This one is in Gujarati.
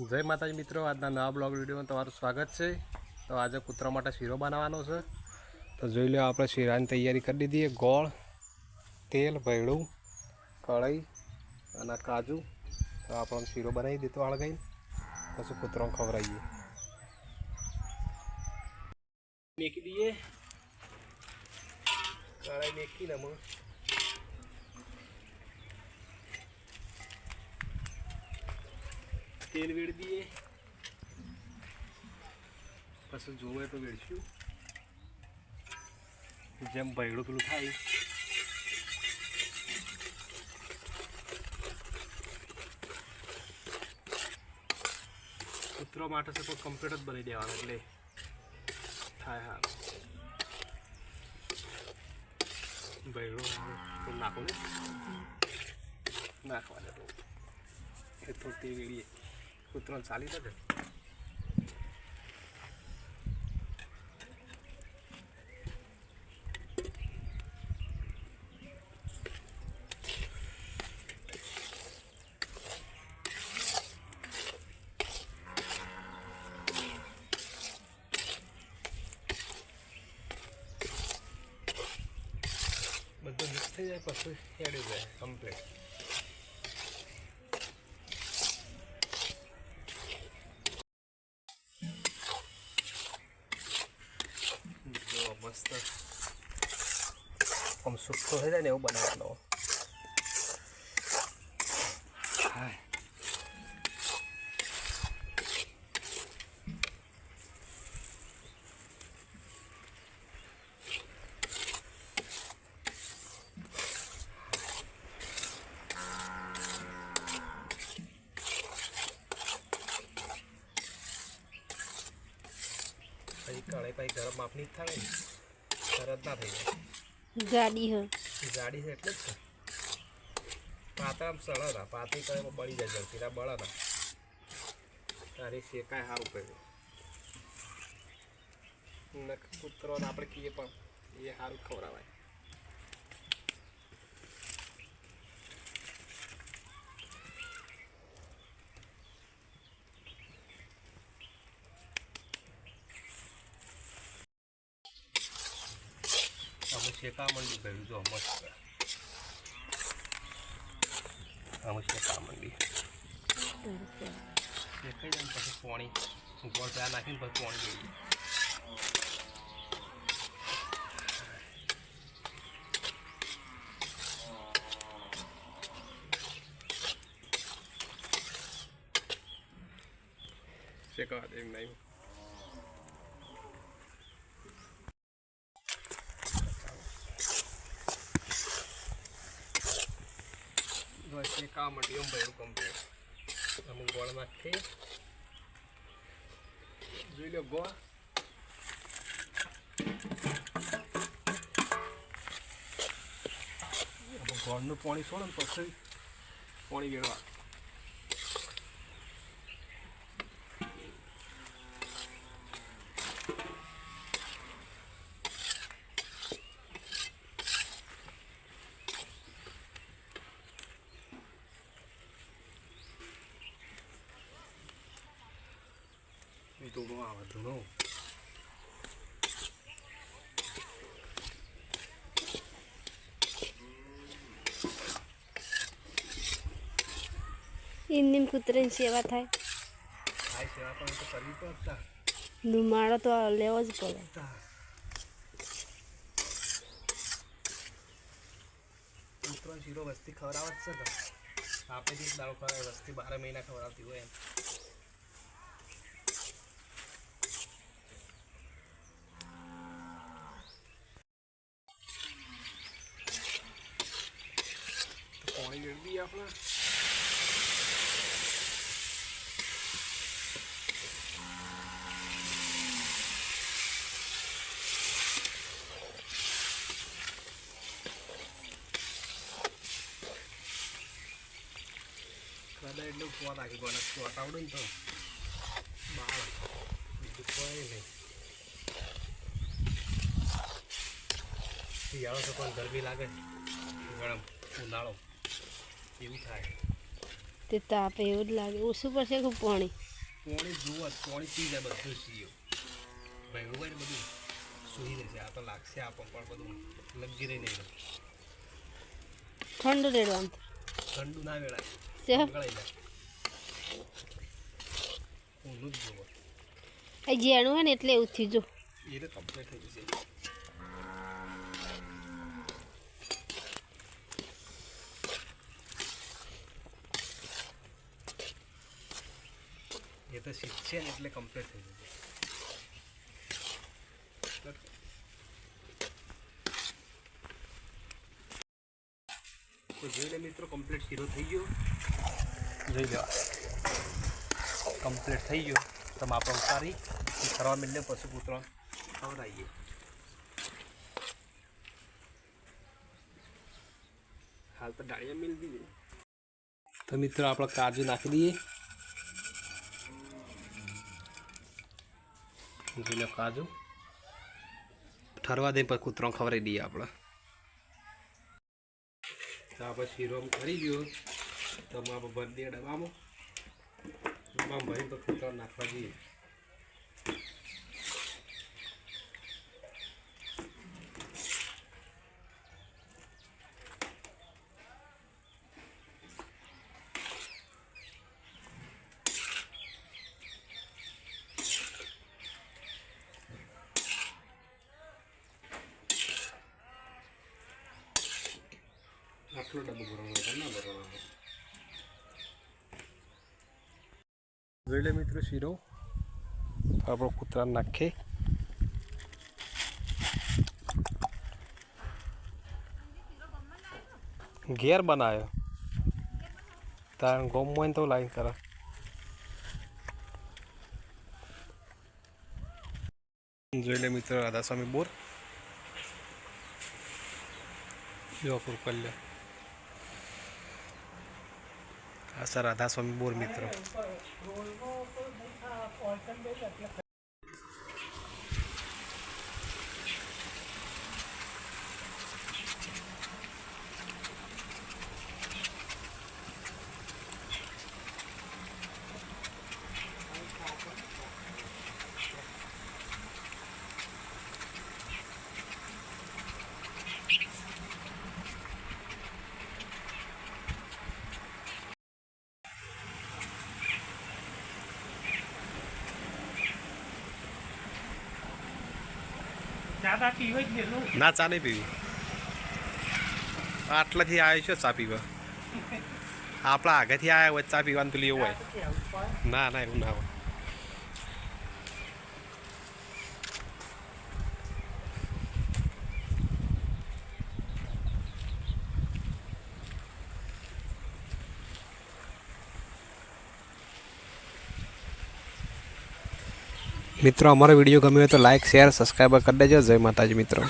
જય માતાજી મિત્રો, આજના નવા બ્લોગ વિડીયોમાં તમારું સ્વાગત છે. તો આજે કૂતરા માટે શીરો બનાવવાનો છે. તો જોઈ લો આપણે શીરાની તૈયારી કરી દીધી ગોળ, તેલ, ભેળું, કઢાઈ અને કાજુ. તો આપણે શીરો બનાવી દીધો હળગાઈ પછી કૂતરાને ખવડાવીએ. મેકી દઈએ. કઢાઈ મેકીને અમે તેલ વેડી દઈએ પછી જોવે તો વેડશું જેમ ભયડું પેલું થાય કૂતરો માટે છે કોઈ કમ્પ્લીટ જ બની દેવાનું એટલે થાય હા ભયડું નાખો ને નાખવા દે એ થોડું તે વેડીએ કૂતરો ચાલી નથી બધું મિક્સ થઈ જાય પછી એડી જાય કમ્પ્લીટ જો મસ્ત આમ સુખ્ખો થઈ જાય ને એવું બનાવવાનો હાય પછી કઢાઈ પછી ગરમ માપની જ થાય તરત ના થઈ જાય. ગાડી હ. જાડી છે એટલે જ છે. પાતળા સળે ના પાતળી કરે બળી જાય જલ્દી ના બળે ના તારી શેકાય સારું કર્યું. કૂતરો આપણે કહીએ પણ એ સારું ખવડાવાય. અમે શેકા મંડી ગયું જો મસ્ત. અમે શેકા મંડી શેકાઈ જાય પછી પાણી. ગોળ ત્યાં નાખીને પછી પાણી દઈએ શેકા દે નહીં બસ શેકા મંડી એમ ભર્યું કમ્પ્લીટ અમુક ગોળ નાખી. જોઈ લો ગોળ. ગોળનું પાણી છોડે ને પછી પાણી વેળવા બહુ આવે ધૂણો એમની કૂતરાની સેવા થાય. આ સેવા પણ તો કરવી પડતા. ધુમાડો તો લેવો જ પડે. કૂતરો શીરો વસ્તી ખવડાવત છે આપણે જે દાળ ખવડાવે વસ્તી બાર મહિના ખવડાવતી હોય એમ તો આપણે દાદા એટલે ઉપવા રાખી ગયો સ્પોટ આવડે ને તો બાળ બીજું કોઈ નહીં શિયાળો તો પણ ગરમી લાગે ગરમ ઉનાળો એવું થાય. તે તાપે એવું જ લાગે. ઓછું પડશે ખૂબ પાણી? પાણી જુઓ પાણી પી જાય બધું સીઓ. ભેગું હોય ને બધું? સુઈ રહેશે. આ તો લાગશે આ પણ બધું. લગી રહી. નહીં ઠંડુ રેડવાનું ઠંડુ ના વેળાય છે? ગળાઈ જાય. ઊંધું જ જુઓ. એ જેણું હોય ને એટલે એવું થઈ જો. એ તો કમ્પ્લીટ થઈ જશે. એ તો શીખશે ને એટલે કમ્પ્લીટ થઈ જશે. તો જોઈ લે મિત્રો કમ્પ્લીટ શીરો થઈ ગયો? જોઈ લેવા કમ્પ્લીટ થઈ ગયો. તમે આપણે ઉતારી કરવા મિલે પશુ પુત્ર ખવડાવીએ. હાલ તો ડાળિયા મિલ દીધી. તો મિત્રો આપણે કાજુ નાખી દઈએ. જોઈ લો કાજુ ઠરવા દે પછી કૂતરો ખવડાવી દઈએ આપણે. તો આપણે શીરો કરી ગયો. તો આપણે ભરી દઈએ ડબ્બામાં. ડબ્બામાં ભરી તો કૂતરો નાખવા જઈએ. આટલો ડબ્બો ભરવાનો ના ભરવાનો જોઈ લે મિત્રો શીરો આપણો કૂતરા નાખે ઘેર બનાવ્યો તાર ગોમ હોય તો લાઈન કરે જોઈ લે મિત્રો રાધાસ્વામી બોર જો કલ્યા સર રાધાસ્વામી બોર મિત્રો. ના ચા નહીં પીવી. આટલાથી આવ્યો છે ચા પીવા? આપણા આગળથી આવ્યા હોય ચા પીવાનું પેલી એવું હોય. ના ના એવું ના હોય. મિત્રો અમારો વીડિયો ગમ્યો હોય તો લાઈક શેર સબસ્ક્રાઈબર કરી દેજો. જય માતાજી મિત્રો.